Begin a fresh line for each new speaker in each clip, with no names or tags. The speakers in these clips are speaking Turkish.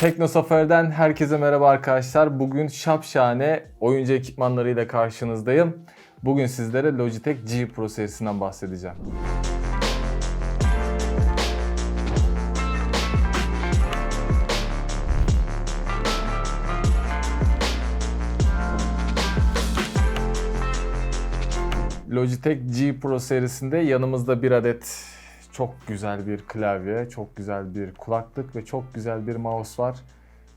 Teknosafer'den herkese merhaba arkadaşlar. Bugün şapşane oyuncu ekipmanlarıyla karşınızdayım. Bugün sizlere Logitech G Pro serisinden bahsedeceğim. Logitech G Pro serisinde yanımızda bir adet çok güzel bir klavye, çok güzel bir kulaklık ve çok güzel bir mouse var.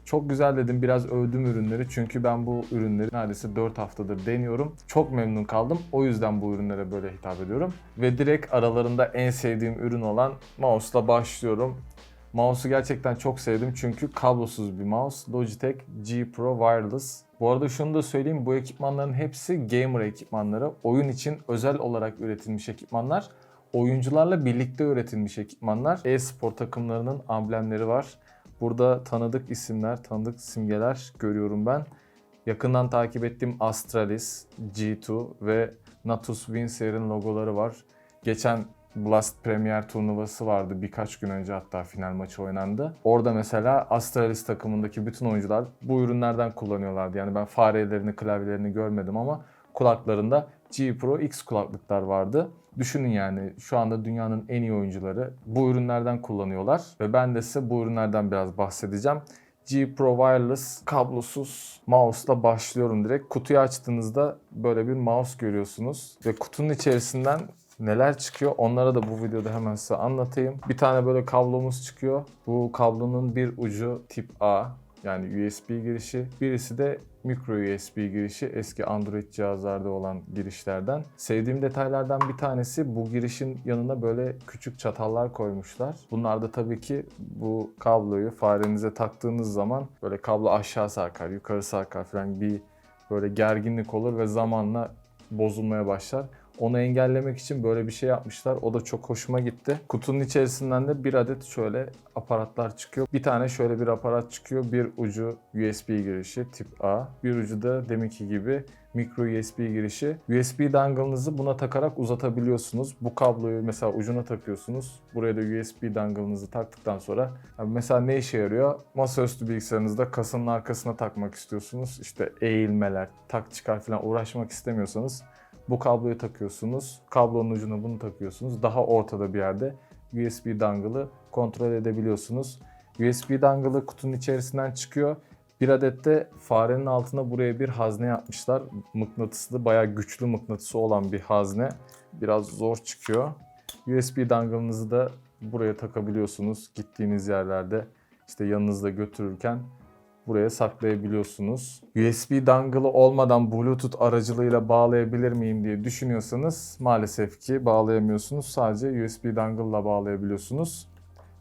Çok güzel dedim biraz övdüm ürünleri çünkü ben bu ürünleri neredeyse 4 haftadır deniyorum. Çok memnun kaldım. O yüzden bu ürünlere böyle hitap ediyorum. Ve direkt aralarında en sevdiğim ürün olan mouse'la başlıyorum. Mouse'u gerçekten çok sevdim çünkü kablosuz bir mouse. Logitech G Pro Wireless. Bu arada şunu da söyleyeyim bu ekipmanların hepsi gamer ekipmanları. Oyun için özel olarak üretilmiş ekipmanlar. Oyuncularla birlikte üretilmiş ekipmanlar. E-spor takımlarının amblemleri var. Burada tanıdık isimler, tanıdık simgeler görüyorum ben. Yakından takip ettiğim Astralis, G2 ve Natus Winser'in logoları var. Geçen Blast Premier turnuvası vardı birkaç gün önce hatta final maçı oynandı. Orada mesela Astralis takımındaki bütün oyuncular bu ürünlerden kullanıyorlardı. Yani ben farelerini, klavyelerini görmedim ama kulaklarında G Pro X kulaklıklar vardı. Düşünün yani şu anda dünyanın en iyi oyuncuları bu ürünlerden kullanıyorlar ve ben de size bu ürünlerden biraz bahsedeceğim. G Pro Wireless kablosuz mouse'la başlıyorum direkt. Kutuyu açtığınızda böyle bir mouse görüyorsunuz ve kutunun içerisinden neler çıkıyor onlara da bu videoda hemen size anlatayım. Bir tane böyle kablomuz çıkıyor. Bu kablonun bir ucu tip A yani USB girişi. Birisi de micro USB girişi eski Android cihazlarda olan girişlerden. Sevdiğim detaylardan bir tanesi bu girişin yanına böyle küçük çatallar koymuşlar. Bunlar da tabii ki bu kabloyu farenize taktığınız zaman böyle kablo aşağı sarkar, yukarı sarkar falan bir böyle gerginlik olur ve zamanla bozulmaya başlar. Onu engellemek için böyle bir şey yapmışlar. O da çok hoşuma gitti. Kutunun içerisinden de bir adet şöyle aparatlar çıkıyor. Bir tane şöyle bir aparat çıkıyor. Bir ucu USB girişi tip A. Bir ucu da deminki gibi micro USB girişi. USB dongle'ınızı buna takarak uzatabiliyorsunuz. Bu kabloyu mesela ucuna takıyorsunuz. Buraya da USB dongle'ınızı taktıktan sonra mesela ne işe yarıyor? Masaüstü bilgisayarınızda kasanın arkasına takmak istiyorsunuz. İşte eğilmeler, tak çıkar falan uğraşmak istemiyorsanız bu kabloyu takıyorsunuz. Kablonun ucuna bunu takıyorsunuz. Daha ortada bir yerde USB dongle'ı kontrol edebiliyorsunuz. USB dongle'ı kutunun içerisinden çıkıyor. Bir adet de farenin altına buraya bir hazne yapmışlar. Mıknatıslı, bayağı güçlü mıknatısı olan bir hazne. Biraz zor çıkıyor. USB dongle'ınızı da buraya takabiliyorsunuz. Gittiğiniz yerlerde işte yanınızda götürürken buraya saklayabiliyorsunuz. USB dongle'ı olmadan Bluetooth aracılığıyla bağlayabilir miyim diye düşünüyorsanız maalesef ki bağlayamıyorsunuz. Sadece USB dongle ile bağlayabiliyorsunuz.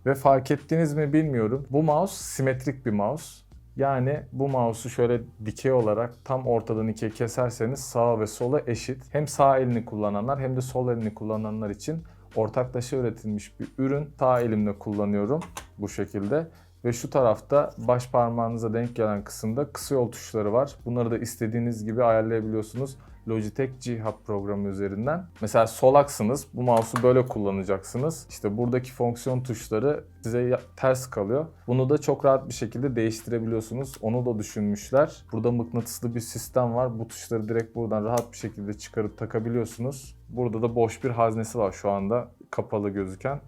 Ve fark ettiniz mi bilmiyorum. Bu mouse simetrik bir mouse. Yani bu mouse'u şöyle dikey olarak tam ortadan ikiye keserseniz sağa ve sola eşit. Hem sağ elini kullananlar hem de sol elini kullananlar için ortaklaşa üretilmiş bir ürün. Sağ elimle kullanıyorum bu şekilde. Ve şu tarafta baş parmağınıza denk gelen kısımda kısa yol tuşları var. Bunları da istediğiniz gibi ayarlayabiliyorsunuz. Logitech G Hub programı üzerinden. Mesela solaksınız. Bu mouse'u böyle kullanacaksınız. İşte buradaki fonksiyon tuşları size ters kalıyor. Bunu da çok rahat bir şekilde değiştirebiliyorsunuz. Onu da düşünmüşler. Burada mıknatıslı bir sistem var. Bu tuşları direkt buradan rahat bir şekilde çıkarıp takabiliyorsunuz. Burada da boş bir haznesi var şu anda kapalı gözüken.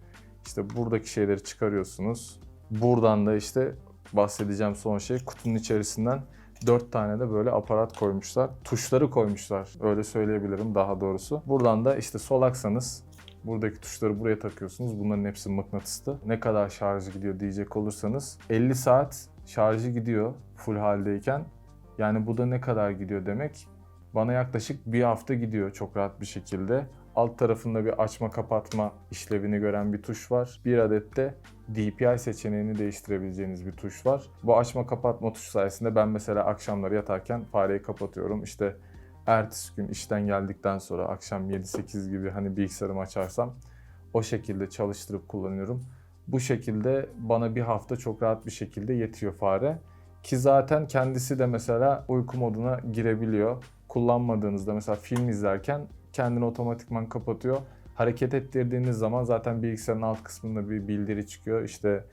İşte buradaki şeyleri çıkarıyorsunuz. Buradan da işte bahsedeceğim son şey kutunun içerisinden 4 tane de böyle aparat koymuşlar. Tuşları koymuşlar. Öyle söyleyebilirim daha doğrusu. Buradan da işte solaksanız buradaki tuşları buraya takıyorsunuz. Bunların hepsi mıknatıslı. Ne kadar şarjı gidiyor diyecek olursanız 50 saat şarjı gidiyor full haldeyken. Yani bu da ne kadar gidiyor demek? Bana yaklaşık bir hafta gidiyor çok rahat bir şekilde. Alt tarafında bir açma kapatma işlevini gören bir tuş var. Bir adet de DPI seçeneğini değiştirebileceğiniz bir tuş var. Bu açma kapatma tuşu sayesinde ben mesela akşamları yatarken fareyi kapatıyorum. İşte ertesi gün işten geldikten sonra akşam 7-8 gibi hani bilgisayarımı açarsam o şekilde çalıştırıp kullanıyorum. Bu şekilde bana bir hafta çok rahat bir şekilde yetiyor fare. Ki zaten kendisi de mesela uyku moduna girebiliyor. Kullanmadığınızda mesela film izlerken kendini otomatikman kapatıyor. Hareket ettirdiğiniz zaman zaten bilgisayarın alt kısmında bir bildiri çıkıyor. İşte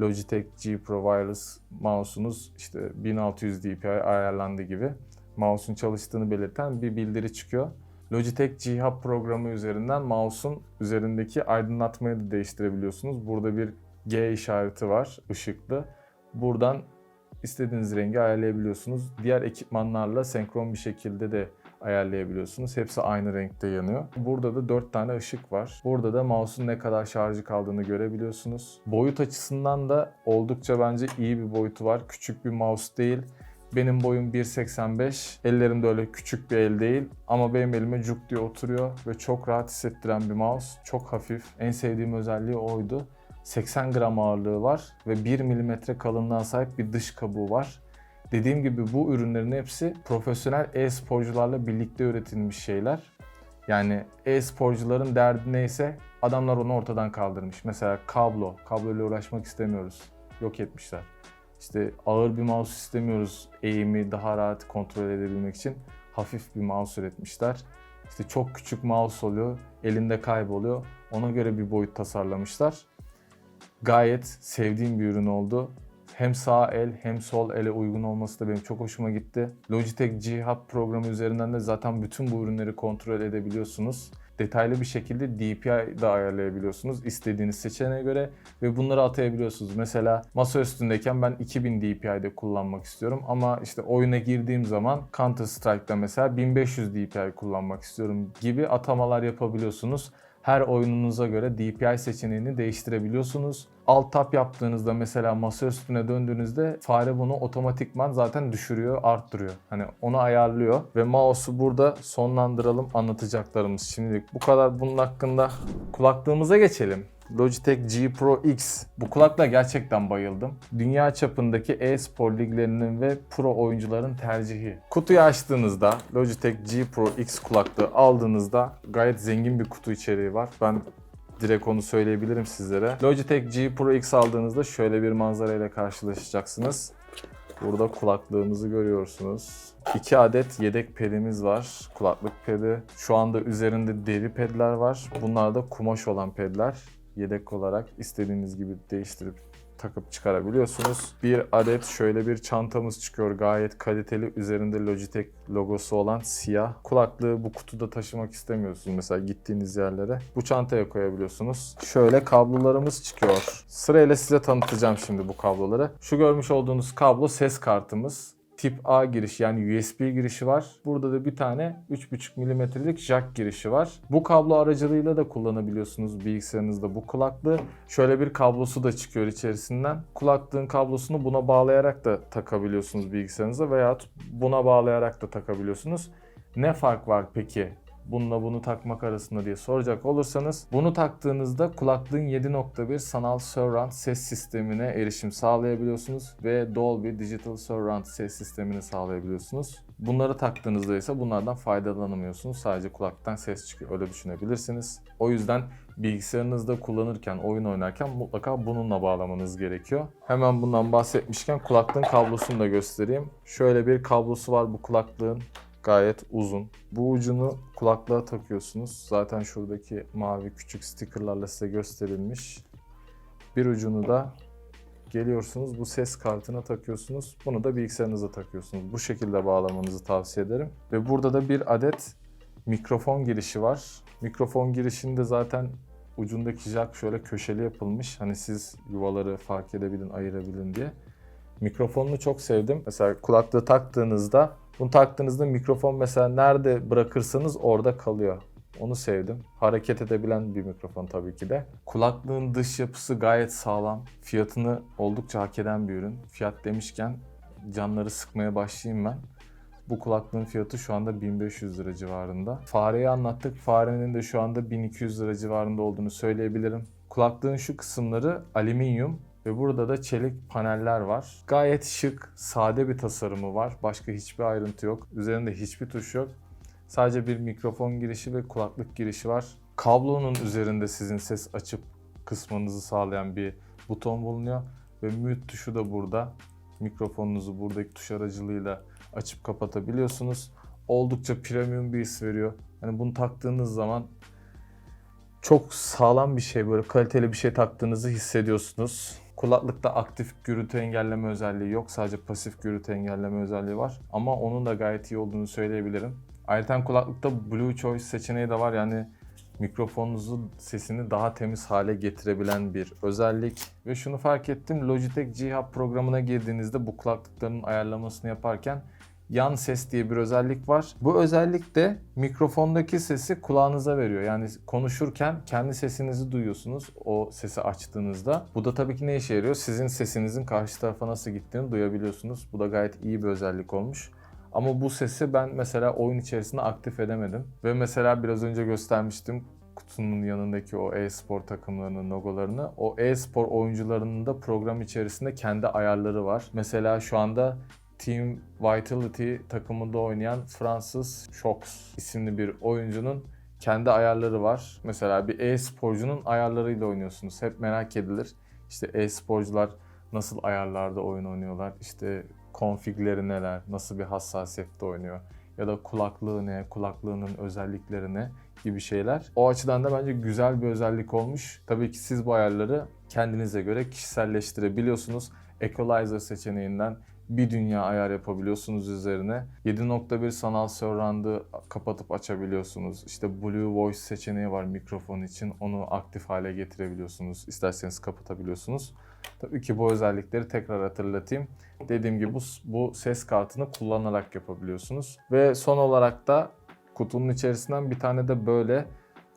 Logitech G Pro Wireless mouse'unuz işte 1600 dpi ayarlandı gibi mouse'un çalıştığını belirten bir bildiri çıkıyor. Logitech G Hub programı üzerinden mouse'un üzerindeki aydınlatmayı da değiştirebiliyorsunuz. Burada bir G işareti var, ışıklı. Buradan istediğiniz rengi ayarlayabiliyorsunuz. Diğer ekipmanlarla senkron bir şekilde de ayarlayabiliyorsunuz. Hepsi aynı renkte yanıyor. Burada da 4 tane ışık var. Burada da mouse'un ne kadar şarjı kaldığını görebiliyorsunuz. Boyut açısından da oldukça bence iyi bir boyutu var. Küçük bir mouse değil. Benim boyum 1.85. Ellerim de öyle küçük bir el değil. Ama benim elime cuk diye oturuyor ve çok rahat hissettiren bir mouse. Çok hafif. En sevdiğim özelliği oydu. 80 gram ağırlığı var ve 1 milimetre kalınlığa sahip bir dış kabuğu var. Dediğim gibi bu ürünlerin hepsi profesyonel e-sporcularla birlikte üretilmiş şeyler. Yani e-sporcuların derdi neyse adamlar onu ortadan kaldırmış. Mesela kablo, kabloyla uğraşmak istemiyoruz. Yok etmişler. İşte ağır bir mouse istemiyoruz eğimi daha rahat kontrol edebilmek için. Hafif bir mouse üretmişler. İşte çok küçük mouse oluyor, elinde kayboluyor. Ona göre bir boyut tasarlamışlar. Gayet sevdiğim bir ürün oldu. Hem sağ el hem sol ele uygun olması da benim çok hoşuma gitti. Logitech G Hub programı üzerinden de zaten bütün bu ürünleri kontrol edebiliyorsunuz. Detaylı bir şekilde DPI da ayarlayabiliyorsunuz istediğiniz seçeneğe göre ve bunları atayabiliyorsunuz. Mesela masa üstündeyken ben 2000 DPI'de kullanmak istiyorum ama işte oyuna girdiğim zaman Counter Strike'da mesela 1500 DPI kullanmak istiyorum gibi atamalar yapabiliyorsunuz her oyununuza göre DPI seçeneğini değiştirebiliyorsunuz. Alt tab yaptığınızda mesela masa üstüne döndüğünüzde fare bunu otomatikman zaten düşürüyor, arttırıyor. Hani onu ayarlıyor ve mouse'u burada sonlandıralım anlatacaklarımız şimdilik. Bu kadar bunun hakkında kulaklığımıza geçelim. Logitech G Pro X. Bu kulakla gerçekten bayıldım. Dünya çapındaki e-spor liglerinin ve pro oyuncuların tercihi. Kutuyu açtığınızda Logitech G Pro X kulaklığı aldığınızda gayet zengin bir kutu içeriği var. Ben direkt onu söyleyebilirim sizlere. Logitech G Pro X aldığınızda şöyle bir manzara ile karşılaşacaksınız. Burada kulaklığımızı görüyorsunuz. 2 adet yedek pedimiz var. Kulaklık pedi. Şu anda üzerinde deri pedler var. Bunlar da kumaş olan pedler yedek olarak istediğiniz gibi değiştirip takıp çıkarabiliyorsunuz. Bir adet şöyle bir çantamız çıkıyor gayet kaliteli. Üzerinde Logitech logosu olan siyah. Kulaklığı bu kutuda taşımak istemiyorsunuz mesela gittiğiniz yerlere. Bu çantaya koyabiliyorsunuz. Şöyle kablolarımız çıkıyor. Sırayla size tanıtacağım şimdi bu kabloları. Şu görmüş olduğunuz kablo ses kartımız tip A giriş yani USB girişi var. Burada da bir tane 3.5 milimetrelik jack girişi var. Bu kablo aracılığıyla da kullanabiliyorsunuz bilgisayarınızda bu kulaklığı. Şöyle bir kablosu da çıkıyor içerisinden. Kulaklığın kablosunu buna bağlayarak da takabiliyorsunuz bilgisayarınıza veya buna bağlayarak da takabiliyorsunuz. Ne fark var peki bununla bunu takmak arasında diye soracak olursanız bunu taktığınızda kulaklığın 7.1 sanal surround ses sistemine erişim sağlayabiliyorsunuz ve Dolby Digital Surround ses sistemini sağlayabiliyorsunuz. Bunları taktığınızda ise bunlardan faydalanamıyorsunuz. Sadece kulaktan ses çıkıyor. Öyle düşünebilirsiniz. O yüzden bilgisayarınızda kullanırken, oyun oynarken mutlaka bununla bağlamanız gerekiyor. Hemen bundan bahsetmişken kulaklığın kablosunu da göstereyim. Şöyle bir kablosu var bu kulaklığın gayet uzun. Bu ucunu kulaklığa takıyorsunuz. Zaten şuradaki mavi küçük stickerlarla size gösterilmiş. Bir ucunu da geliyorsunuz bu ses kartına takıyorsunuz. Bunu da bilgisayarınıza takıyorsunuz. Bu şekilde bağlamanızı tavsiye ederim. Ve burada da bir adet mikrofon girişi var. Mikrofon girişinde zaten ucundaki jack şöyle köşeli yapılmış. Hani siz yuvaları fark edebilin, ayırabilin diye. Mikrofonunu çok sevdim. Mesela kulaklığı taktığınızda bunu taktığınızda mikrofon mesela nerede bırakırsanız orada kalıyor. Onu sevdim. Hareket edebilen bir mikrofon tabii ki de. Kulaklığın dış yapısı gayet sağlam. Fiyatını oldukça hak eden bir ürün. Fiyat demişken canları sıkmaya başlayayım ben. Bu kulaklığın fiyatı şu anda 1500 lira civarında. Fareyi anlattık. Farenin de şu anda 1200 lira civarında olduğunu söyleyebilirim. Kulaklığın şu kısımları alüminyum ve burada da çelik paneller var. Gayet şık, sade bir tasarımı var. Başka hiçbir ayrıntı yok. Üzerinde hiçbir tuş yok. Sadece bir mikrofon girişi ve kulaklık girişi var. Kablonun üzerinde sizin ses açıp kısmanızı sağlayan bir buton bulunuyor. Ve mute tuşu da burada. Mikrofonunuzu buradaki tuş aracılığıyla açıp kapatabiliyorsunuz. Oldukça premium bir his veriyor. Yani bunu taktığınız zaman çok sağlam bir şey böyle kaliteli bir şey taktığınızı hissediyorsunuz. Kulaklıkta aktif gürültü engelleme özelliği yok. Sadece pasif gürültü engelleme özelliği var. Ama onun da gayet iyi olduğunu söyleyebilirim. Ayrıca kulaklıkta Blue Choice seçeneği de var. Yani mikrofonunuzun sesini daha temiz hale getirebilen bir özellik. Ve şunu fark ettim. Logitech G Hub programına girdiğinizde bu kulaklıkların ayarlamasını yaparken yan ses diye bir özellik var. Bu özellik de mikrofondaki sesi kulağınıza veriyor. Yani konuşurken kendi sesinizi duyuyorsunuz o sesi açtığınızda. Bu da tabii ki ne işe yarıyor? Sizin sesinizin karşı tarafa nasıl gittiğini duyabiliyorsunuz. Bu da gayet iyi bir özellik olmuş. Ama bu sesi ben mesela oyun içerisinde aktif edemedim. Ve mesela biraz önce göstermiştim kutunun yanındaki o e-spor takımlarının logolarını. O e-spor oyuncularının da program içerisinde kendi ayarları var. Mesela şu anda Team Vitality takımında oynayan Fransız Shox isimli bir oyuncunun kendi ayarları var. Mesela bir e-sporcunun ayarlarıyla oynuyorsunuz. Hep merak edilir. İşte e-sporcular nasıl ayarlarda oyun oynuyorlar? İşte konfigleri neler? Nasıl bir hassasiyette oynuyor? Ya da kulaklığı ne? Kulaklığının özellikleri ne? Gibi şeyler. O açıdan da bence güzel bir özellik olmuş. Tabii ki siz bu ayarları kendinize göre kişiselleştirebiliyorsunuz. Equalizer seçeneğinden bir dünya ayar yapabiliyorsunuz üzerine. 7.1 sanal surround'ı kapatıp açabiliyorsunuz. İşte Blue Voice seçeneği var mikrofon için. Onu aktif hale getirebiliyorsunuz. İsterseniz kapatabiliyorsunuz. Tabii ki bu özellikleri tekrar hatırlatayım. Dediğim gibi bu, bu ses kartını kullanarak yapabiliyorsunuz. Ve son olarak da kutunun içerisinden bir tane de böyle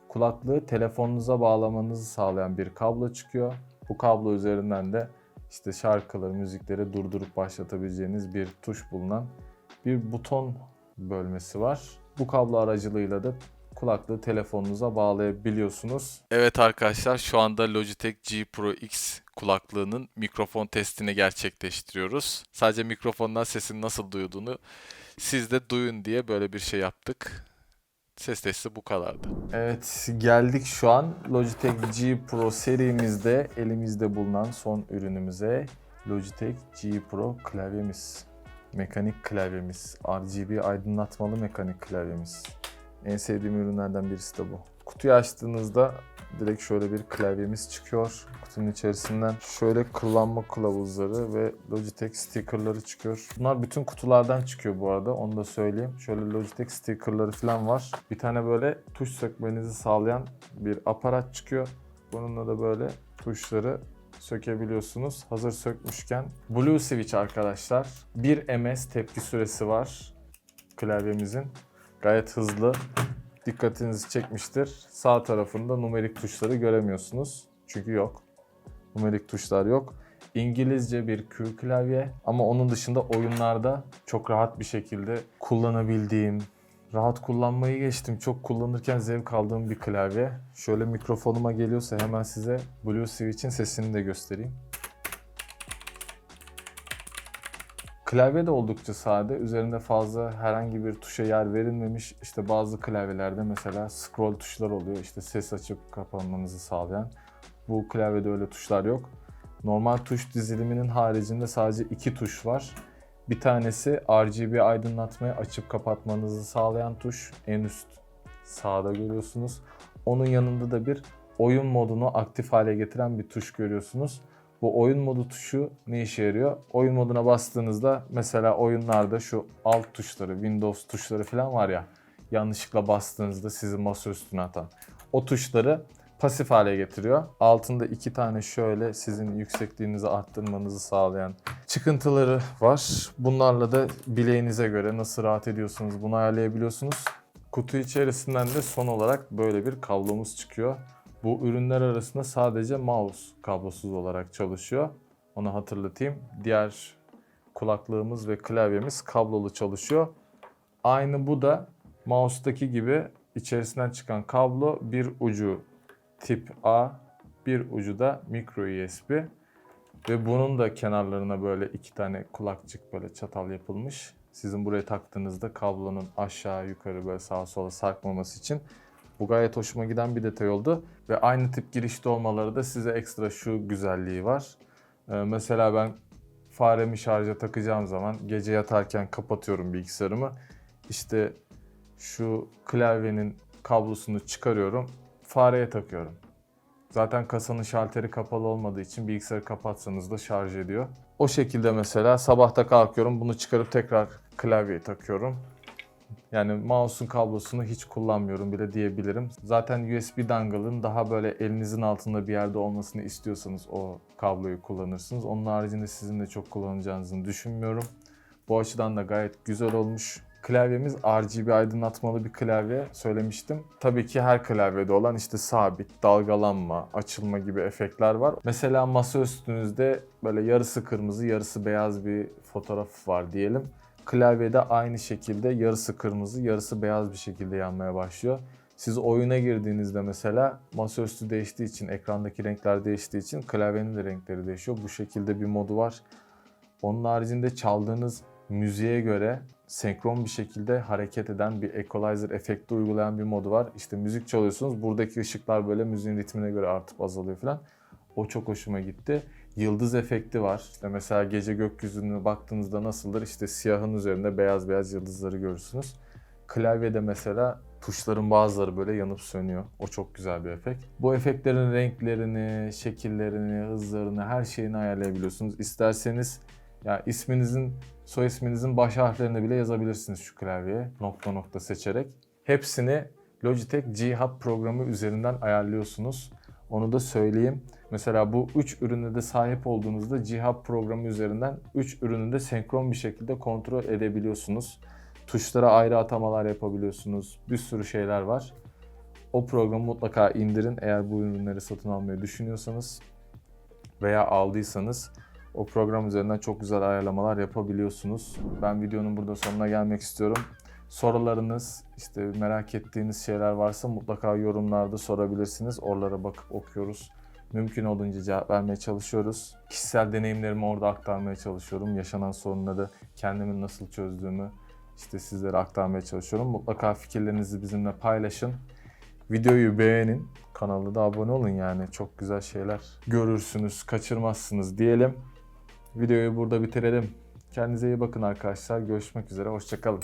kulaklığı telefonunuza bağlamanızı sağlayan bir kablo çıkıyor. Bu kablo üzerinden de işte şarkıları, müzikleri durdurup başlatabileceğiniz bir tuş bulunan bir buton bölmesi var. Bu kablo aracılığıyla da kulaklığı telefonunuza bağlayabiliyorsunuz. Evet arkadaşlar şu anda Logitech G Pro X kulaklığının mikrofon testini gerçekleştiriyoruz. Sadece mikrofondan sesin nasıl duyulduğunu siz de duyun diye böyle bir şey yaptık. Ses testi bu kadardı. Evet geldik şu an Logitech G Pro serimizde elimizde bulunan son ürünümüze Logitech G Pro klavyemiz. Mekanik klavyemiz. RGB aydınlatmalı mekanik klavyemiz. En sevdiğim ürünlerden birisi de bu. Kutuyu açtığınızda direkt şöyle bir klavyemiz çıkıyor. Kutunun içerisinden şöyle kullanma kılavuzları ve Logitech stickerları çıkıyor. Bunlar bütün kutulardan çıkıyor bu arada onu da söyleyeyim. Şöyle Logitech stickerları falan var. Bir tane böyle tuş sökmenizi sağlayan bir aparat çıkıyor. Bununla da böyle tuşları sökebiliyorsunuz. Hazır sökmüşken Blue Switch arkadaşlar. 1 ms tepki süresi var klavyemizin. Gayet hızlı. Dikkatinizi çekmiştir. Sağ tarafında numerik tuşları göremiyorsunuz. Çünkü yok. Numerik tuşlar yok. İngilizce bir Q klavye ama onun dışında oyunlarda çok rahat bir şekilde kullanabildiğim, rahat kullanmayı geçtim. Çok kullanırken zevk aldığım bir klavye. Şöyle mikrofonuma geliyorsa hemen size Blue Switch'in sesini de göstereyim. Klavye de oldukça sade. Üzerinde fazla herhangi bir tuşa yer verilmemiş. İşte bazı klavyelerde mesela scroll tuşlar oluyor. İşte ses açıp kapanmanızı sağlayan. Bu klavyede öyle tuşlar yok. Normal tuş diziliminin haricinde sadece iki tuş var. Bir tanesi RGB aydınlatmayı açıp kapatmanızı sağlayan tuş. En üst sağda görüyorsunuz. Onun yanında da bir oyun modunu aktif hale getiren bir tuş görüyorsunuz. Bu oyun modu tuşu ne işe yarıyor? Oyun moduna bastığınızda mesela oyunlarda şu alt tuşları, Windows tuşları falan var ya yanlışlıkla bastığınızda sizi masa üstüne atan. O tuşları pasif hale getiriyor. Altında iki tane şöyle sizin yüksekliğinizi arttırmanızı sağlayan çıkıntıları var. Bunlarla da bileğinize göre nasıl rahat ediyorsunuz bunu ayarlayabiliyorsunuz. Kutu içerisinden de son olarak böyle bir kablomuz çıkıyor. Bu ürünler arasında sadece mouse kablosuz olarak çalışıyor. Onu hatırlatayım. Diğer kulaklığımız ve klavyemiz kablolu çalışıyor. Aynı bu da mouse'daki gibi içerisinden çıkan kablo bir ucu tip A, bir ucu da micro USB. Ve bunun da kenarlarına böyle iki tane kulakçık böyle çatal yapılmış. Sizin buraya taktığınızda kablonun aşağı yukarı böyle sağa sola sarkmaması için bu gayet hoşuma giden bir detay oldu. Ve aynı tip girişte olmaları da size ekstra şu güzelliği var. Ee, mesela ben faremi şarja takacağım zaman gece yatarken kapatıyorum bilgisayarımı. İşte şu klavyenin kablosunu çıkarıyorum. Fareye takıyorum. Zaten kasanın şalteri kapalı olmadığı için bilgisayarı kapatsanız da şarj ediyor. O şekilde mesela sabahta kalkıyorum bunu çıkarıp tekrar klavyeye takıyorum. Yani mouse'un kablosunu hiç kullanmıyorum bile diyebilirim. Zaten USB dongle'ın daha böyle elinizin altında bir yerde olmasını istiyorsanız o kabloyu kullanırsınız. Onun haricinde sizin de çok kullanacağınızı düşünmüyorum. Bu açıdan da gayet güzel olmuş. Klavyemiz RGB aydınlatmalı bir klavye söylemiştim. Tabii ki her klavyede olan işte sabit, dalgalanma, açılma gibi efektler var. Mesela masa üstünüzde böyle yarısı kırmızı, yarısı beyaz bir fotoğraf var diyelim. Klavyede aynı şekilde yarısı kırmızı, yarısı beyaz bir şekilde yanmaya başlıyor. Siz oyuna girdiğinizde mesela masaüstü değiştiği için, ekrandaki renkler değiştiği için klavyenin de renkleri değişiyor. Bu şekilde bir modu var. Onun haricinde çaldığınız müziğe göre senkron bir şekilde hareket eden bir equalizer efekti uygulayan bir modu var. İşte müzik çalıyorsunuz, buradaki ışıklar böyle müziğin ritmine göre artıp azalıyor falan. O çok hoşuma gitti. Yıldız efekti var. İşte mesela gece gökyüzüne baktığınızda nasıldır? İşte siyahın üzerinde beyaz beyaz yıldızları görürsünüz. Klavyede mesela tuşların bazıları böyle yanıp sönüyor. O çok güzel bir efekt. Bu efektlerin renklerini, şekillerini, hızlarını, her şeyini ayarlayabiliyorsunuz. İsterseniz ya isminizin, soy isminizin baş harflerini bile yazabilirsiniz şu klavyeye. Nokta nokta seçerek. Hepsini Logitech G Hub programı üzerinden ayarlıyorsunuz. Onu da söyleyeyim. Mesela bu 3 ürüne de sahip olduğunuzda G Hub programı üzerinden 3 ürünü de senkron bir şekilde kontrol edebiliyorsunuz. Tuşlara ayrı atamalar yapabiliyorsunuz. Bir sürü şeyler var. O programı mutlaka indirin eğer bu ürünleri satın almayı düşünüyorsanız veya aldıysanız o program üzerinden çok güzel ayarlamalar yapabiliyorsunuz. Ben videonun burada sonuna gelmek istiyorum. Sorularınız, işte merak ettiğiniz şeyler varsa mutlaka yorumlarda sorabilirsiniz. Oralara bakıp okuyoruz. Mümkün olduğunca cevap vermeye çalışıyoruz. Kişisel deneyimlerimi orada aktarmaya çalışıyorum. Yaşanan sorunları kendimin nasıl çözdüğümü işte sizlere aktarmaya çalışıyorum. Mutlaka fikirlerinizi bizimle paylaşın. Videoyu beğenin. Kanala da abone olun yani. Çok güzel şeyler görürsünüz, kaçırmazsınız diyelim. Videoyu burada bitirelim. Kendinize iyi bakın arkadaşlar. Görüşmek üzere. Hoşçakalın.